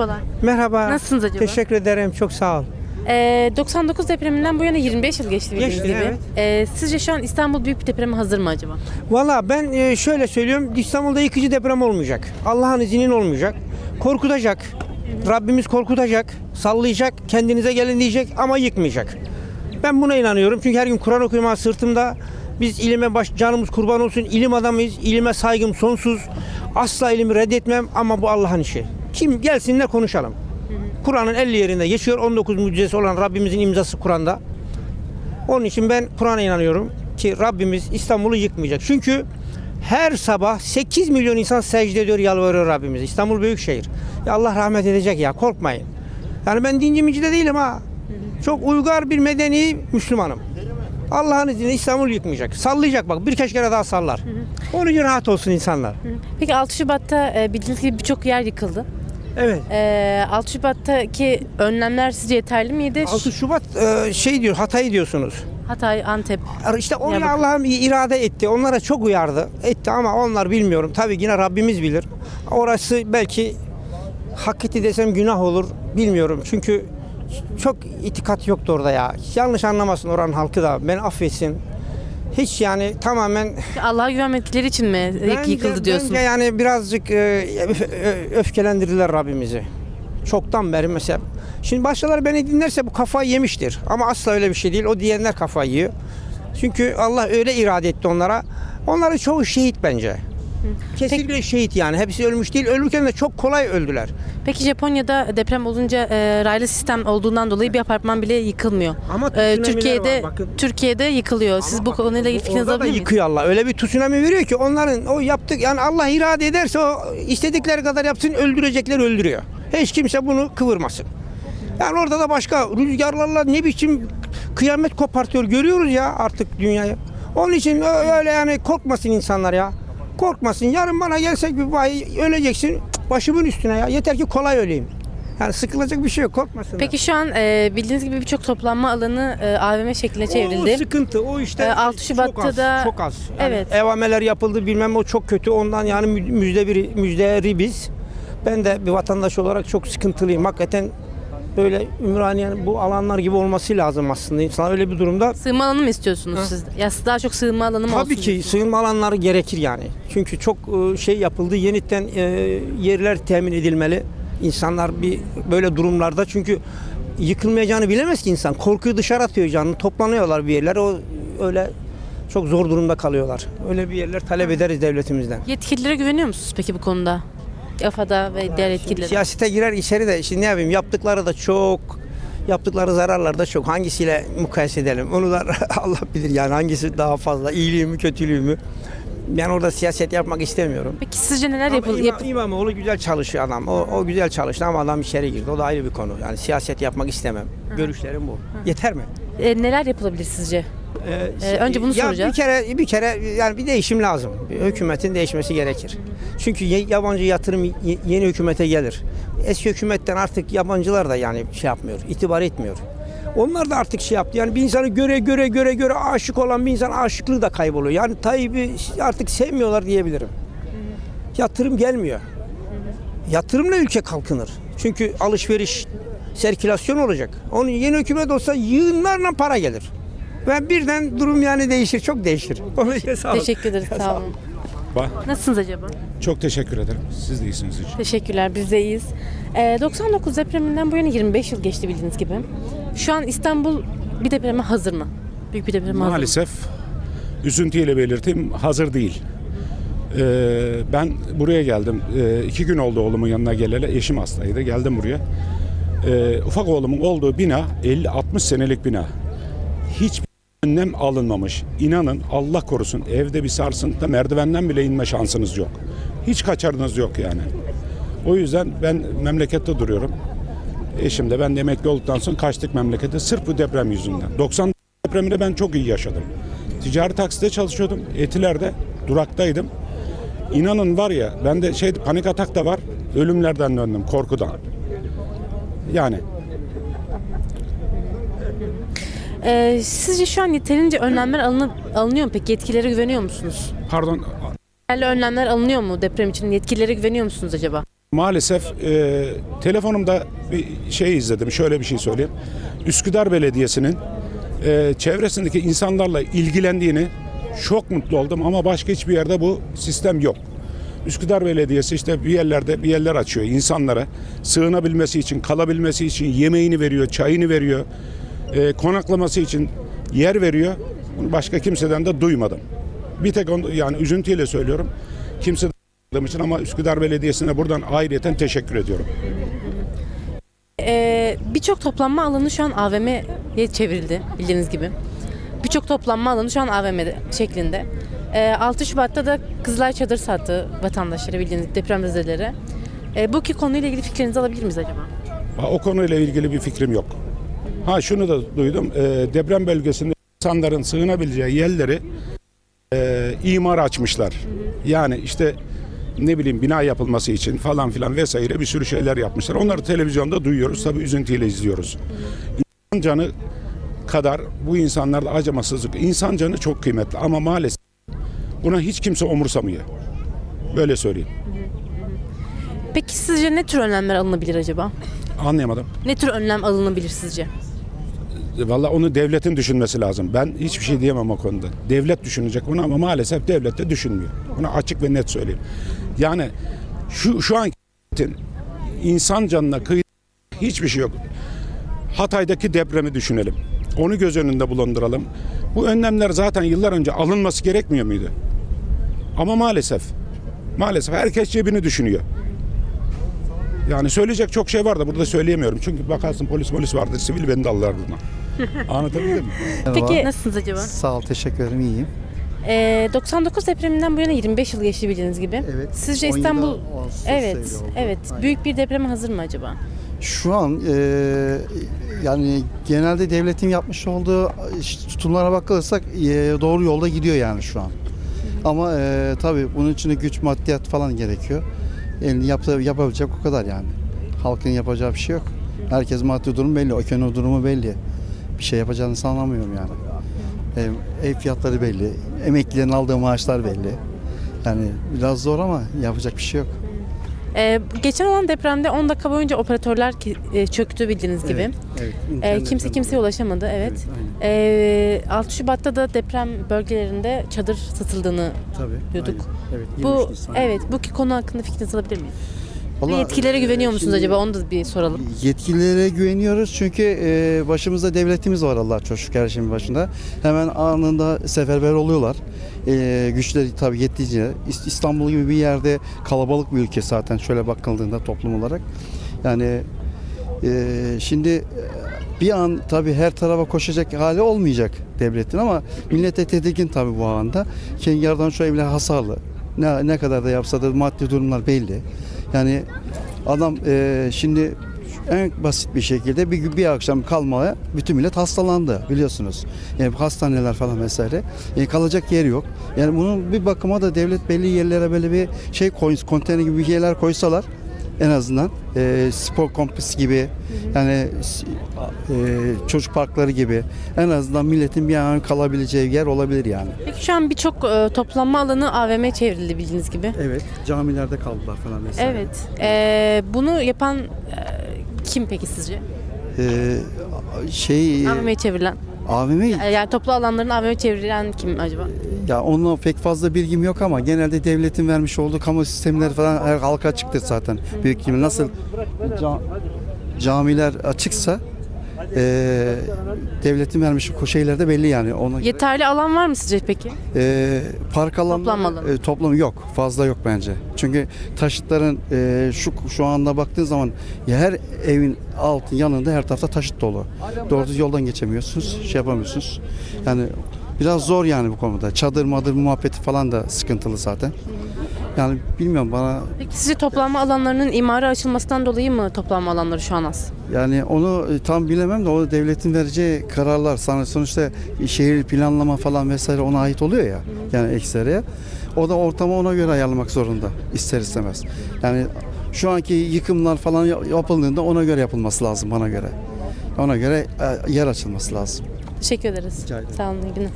Merhabalar. Merhaba. Nasılsınız acaba? Teşekkür ederim. Çok sağ ol. Ee, 99 depreminden bu yana 25 yıl geçti bildiğiniz Geçti, gibi. evet. Ee, sizce şu an İstanbul büyük bir depreme hazır mı acaba? Valla ben e, şöyle söylüyorum. İstanbul'da yıkıcı deprem olmayacak. Allah'ın izniyle olmayacak. Korkutacak. Rabbimiz korkutacak. Sallayacak. Kendinize gelin diyecek ama yıkmayacak. Ben buna inanıyorum. Çünkü her gün Kur'an okuyma sırtımda. Biz ilime baş, canımız kurban olsun. İlim adamıyız. İlime saygım sonsuz. Asla ilimi reddetmem ama bu Allah'ın işi. Kim gelsin de konuşalım. Kur'an'ın 50 yerinde geçiyor. 19 mucizesi olan Rabbimizin imzası Kur'an'da. Onun için ben Kur'an'a inanıyorum ki Rabbimiz İstanbul'u yıkmayacak. Çünkü her sabah 8 milyon insan secde ediyor, yalvarıyor Rabbimize. İstanbul büyük şehir. Ya Allah rahmet edecek ya korkmayın. Yani ben dinci minci de değilim ha. Çok uygar bir medeni Müslümanım. Allah'ın izniyle İstanbul yıkmayacak. Sallayacak bak birkaç kere daha sallar. Onun için rahat olsun insanlar. Peki 6 Şubat'ta e, bildiğiniz gibi birçok yer yıkıldı. Evet. Ee, 6 Şubat'taki önlemler sizce yeterli miydi? 6 Şubat e, şey diyor Hatay diyorsunuz. Hatay, Antep. İşte oraya Ya bakın. Allah'ım irade etti. Onlara çok uyardı. Etti ama onlar bilmiyorum. Tabii yine Rabbimiz bilir. Orası belki hakiki desem günah olur. Bilmiyorum. Çünkü çok itikat yoktu orada ya. Yanlış anlamasın oranın halkı da. Beni affetsin. Hiç yani tamamen Allah'a güvenmedikleri için mi Bence- yıkıldı diyorsun? Bence yani birazcık e, öfkelendirdiler Rabbimizi. Çoktan beri mesela. Şimdi başkaları beni dinlerse bu kafayı yemiştir. Ama asla öyle bir şey değil. O diyenler kafayı yiyor. Çünkü Allah öyle irade etti onlara. Onların çoğu şehit bence. Kesinlikle şehit yani. Hepsi ölmüş değil. Ölürken de çok kolay öldüler. Peki Japonya'da deprem olunca e, raylı sistem olduğundan dolayı bir apartman bile yıkılmıyor. Ama tsunamiler Türkiye'de var, bakın. Türkiye'de yıkılıyor. Siz bu konuyla ilgili fikrinizi alabilir misiniz? yıkıyor Allah. Öyle bir tsunami veriyor ki onların o yaptık yani Allah irade ederse o istedikleri kadar yapsın öldürecekler öldürüyor. Hiç kimse bunu kıvırmasın. Yani orada da başka rüzgarlarla ne biçim kıyamet kopartıyor görüyoruz ya artık dünyayı. Onun için öyle yani korkmasın insanlar ya. Korkmasın. Yarın bana gelsek bir vay öleceksin başımın üstüne ya. Yeter ki kolay öleyim. Yani sıkılacak bir şey yok korkmasın. Peki şu an e, bildiğiniz gibi birçok toplanma alanı e, AVM şekline çevrildi. O sıkıntı o işte Ee, 6 çok Şubat'ta az, da- çok az. Yani Evet. Evameler yapıldı bilmem o çok kötü ondan yani mü- müjde bir müjderi biz. Ben de bir vatandaş olarak çok sıkıntılıyım. Hakikaten böyle Ümraniye'nin bu alanlar gibi olması lazım aslında. İnsan öyle bir durumda Sığınma alanı mı istiyorsunuz siz? Ya daha çok sığınma alanı mı olsun? tabii ki sığınma alanları gerekir yani. Çünkü çok e, şey yapıldı. Yeniden e, yerler temin edilmeli. İnsanlar bir böyle durumlarda çünkü yıkılmayacağını bilemez ki insan. Korkuyu dışarı atıyor canını. Toplanıyorlar bir yerler. O öyle çok zor durumda kalıyorlar. Öyle bir yerler talep ederiz devletimizden. Yetkililere güveniyor musunuz peki bu konuda? AFAD'a ve diğer yetkililere. Siyasete girer içeri de şimdi ne yapayım yaptıkları da çok yaptıkları zararlar da çok. Hangisiyle mukayese edelim? Onu da Allah bilir yani hangisi daha fazla iyiliği mi kötülüğü mü? Ben orada siyaset yapmak istemiyorum. Peki sizce neler Ama yapıl İmam- yap- İmamoğlu güzel çalışıyor adam. O, o güzel çalıştı ama adam içeri girdi. O da ayrı bir konu. Yani siyaset yapmak istemem. Görüşlerim bu. Yeter mi? e, neler yapılabilir sizce? Ee, Ee, önce bunu ya soracağız. Bir kere bir kere yani bir değişim lazım. Bir Hükümetin değişmesi gerekir. Çünkü yabancı yatırım ye- yeni hükümete gelir. Eski hükümetten artık yabancılar da yani şey yapmıyor, itibar etmiyor. Onlar da artık şey yaptı. Yani bir insanı göre göre göre göre aşık olan bir insan aşıklığı da kayboluyor. Yani Tayyip'i artık sevmiyorlar diyebilirim. Yatırım gelmiyor. Yatırımla ülke kalkınır. Çünkü alışveriş, sirkülasyon olacak. Onun yeni hükümet olsa yığınlarla para gelir. Ve birden durum yani değişir, çok değişir. Onun için sağ olun. Teşekkür ederiz. Sağ olun. Ba- Nasılsınız acaba? Çok teşekkür ederim. Siz de iyisiniz için. Teşekkürler. Biz de iyiyiz. Ee, 99 depreminden bu yana 25 yıl geçti bildiğiniz gibi. Şu an İstanbul bir depreme hazır mı? Büyük bir depreme hazır mı? Maalesef üzüntüyle belirteyim hazır değil. Ee, ben buraya geldim. Ee, iki gün oldu oğlumun yanına geleli. Eşim hastaydı. Geldim buraya. Ee, ufak oğlumun olduğu bina 50-60 senelik bina. Hiç önlem alınmamış. İnanın Allah korusun evde bir sarsıntıda merdivenden bile inme şansınız yok. Hiç kaçarınız yok yani. O yüzden ben memlekette duruyorum. Eşim de ben de emekli olduktan sonra kaçtık memlekete sırf bu deprem yüzünden. 90 depremini ben çok iyi yaşadım. Ticari takside çalışıyordum. Etiler'de duraktaydım. İnanın var ya bende şey panik atak da var. Ölümlerden döndüm korkudan. Yani Ee, sizce şu an yeterince önlemler alınıp, alınıyor mu peki? Yetkililere güveniyor musunuz? pardon Yeterli önlemler alınıyor mu deprem için? Yetkililere güveniyor musunuz acaba? Maalesef e, telefonumda bir şey izledim. Şöyle bir şey söyleyeyim. Üsküdar Belediyesi'nin e, çevresindeki insanlarla ilgilendiğini çok mutlu oldum ama başka hiçbir yerde bu sistem yok. Üsküdar Belediyesi işte bir yerlerde bir yerler açıyor insanlara sığınabilmesi için, kalabilmesi için yemeğini veriyor, çayını veriyor, e, konaklaması için yer veriyor. Bunu başka kimseden de duymadım. Bir tek onu, yani üzüntüyle söylüyorum. Kimse duymadığım için ama Üsküdar Belediyesi'ne buradan ayrıyeten teşekkür ediyorum. Ee, Birçok toplanma alanı şu an AVM'ye çevrildi bildiğiniz gibi. Birçok toplanma alanı şu an AVM şeklinde. Ee, 6 Şubat'ta da Kızılay Çadır sattı vatandaşlara bildiğiniz gibi depremzedelere. Ee, bu iki konuyla ilgili fikrinizi alabilir miyiz acaba? O konuyla ilgili bir fikrim yok. Ha şunu da duydum. e, deprem bölgesinde insanların sığınabileceği yerleri e, imar açmışlar. Yani işte ne bileyim bina yapılması için falan filan vesaire bir sürü şeyler yapmışlar. Onları televizyonda duyuyoruz. Tabii üzüntüyle izliyoruz. İnsan canı kadar bu insanlarda acımasızlık. İnsan canı çok kıymetli ama maalesef buna hiç kimse umursamıyor. Böyle söyleyeyim. Peki sizce ne tür önlemler alınabilir acaba? Anlayamadım. Ne tür önlem alınabilir sizce? Valla onu devletin düşünmesi lazım. Ben hiçbir şey diyemem o konuda. Devlet düşünecek bunu ama maalesef devlet de düşünmüyor. Bunu açık ve net söyleyeyim. Yani şu şu anki insan canına kıy hiçbir şey yok. Hatay'daki depremi düşünelim. Onu göz önünde bulunduralım. Bu önlemler zaten yıllar önce alınması gerekmiyor muydu? Ama maalesef maalesef herkes cebini düşünüyor. Yani söyleyecek çok şey var da burada söyleyemiyorum. Çünkü bakarsın polis polis vardır, sivil beni de alırlar buna. Anlatabildim mi? Peki nasılsınız acaba? Sağ ol, teşekkür ederim, iyiyim. Ee, 99 depreminden bu yana 25 yıl geçti bildiğiniz gibi. Evet. Sizce 17 İstanbul Ağustos evet oldu. evet Aynen. büyük bir depreme hazır mı acaba? Şu an e, yani genelde devletin yapmış olduğu tutumlara bakılırsak e, doğru yolda gidiyor yani şu an. Ama e, tabii bunun için de güç, maddiyat falan gerekiyor. Elini yapsa, yapabilecek o kadar yani. Halkın yapacağı bir şey yok. Herkes maddi durum belli, ekonomi durumu belli. Bir şey yapacağını sanamıyorum yani. Ev, ev fiyatları belli, emeklilerin aldığı maaşlar belli. Yani biraz zor ama yapacak bir şey yok. Ee, geçen olan depremde 10 dakika boyunca operatörler ki- e, çöktü bildiğiniz gibi. Evet, evet. Ee, İnternetten kimse kimseye dolayı. ulaşamadı evet. Evet. Ee, 6 Şubat'ta da deprem bölgelerinde çadır satıldığını Tabii. diyorduk. aynen. Evet, bu 23 Nisan. evet bu ki konu hakkında fikrinizi alabilir miyiz? Ve Vallahi, yetkililere e, güveniyor musunuz şimdi acaba onu da bir soralım. Yetkililere güveniyoruz çünkü e, başımızda devletimiz var Allah çok şükür her şeyin başında. Hemen anında seferber oluyorlar. E, güçleri tabii yettiğince. İs- İstanbul gibi bir yerde kalabalık bir ülke zaten şöyle bakıldığında toplum olarak. Yani e, şimdi e, bir an tabii her tarafa koşacak hali olmayacak devletin ama millete tedirgin tabii bu anda. Kendi şu evler hasarlı. Ne, ne kadar da yapsa da maddi durumlar belli. Yani adam e, şimdi en basit bir şekilde bir, bir akşam kalmaya bütün millet hastalandı biliyorsunuz. Yani hastaneler falan vesaire. E, kalacak yer yok. Yani bunun bir bakıma da devlet belli yerlere böyle bir şey koy, konteyner gibi bir yerler koysalar en azından e, spor kompleksi gibi yani e, çocuk parkları gibi en azından milletin bir an kalabileceği yer olabilir yani. Peki şu an birçok e, toplanma alanı AVM çevrildi bildiğiniz gibi. Evet camilerde kaldılar falan vesaire. Evet. Ee, bunu yapan e, kim peki sizce? E, şey AVM'ye çevrilen. AVM E, Yani toplu alanların AVM'ye çevrilen kim acaba? Ya onunla pek fazla bilgim yok ama genelde devletin vermiş olduğu kamu sistemleri falan her halka açıktır zaten. Büyük gibi nasıl ca- camiler açıksa eee devletin vermiş o şeyler de belli yani. Ona Yeterli alan var mı sizce peki? Eee park alanları Toplam alanı. e, toplam yok. Fazla yok bence. Çünkü taşıtların e, şu şu anda baktığın zaman ya her evin altı yanında her tarafta taşıt dolu. Doğru düz yoldan geçemiyorsunuz. Şey yapamıyorsunuz. Yani biraz zor yani bu konuda. Çadır madır muhabbeti falan da sıkıntılı zaten. Yani bilmiyorum bana Peki sizce toplanma alanlarının imara açılmasından dolayı mı toplanma alanları şu an az? yani onu e, tam bilemem de o devletin vereceği kararlar sana sonuçta şehir planlama falan vesaire ona ait oluyor ya yani ekseriye. O da ortamı ona göre ayarlamak zorunda ister istemez. Yani şu anki yıkımlar falan ya- yapıldığında ona göre yapılması lazım bana göre. Ona göre e, yer açılması lazım. Teşekkür ederiz. Rica ederim. Sağ olun. iyi günler.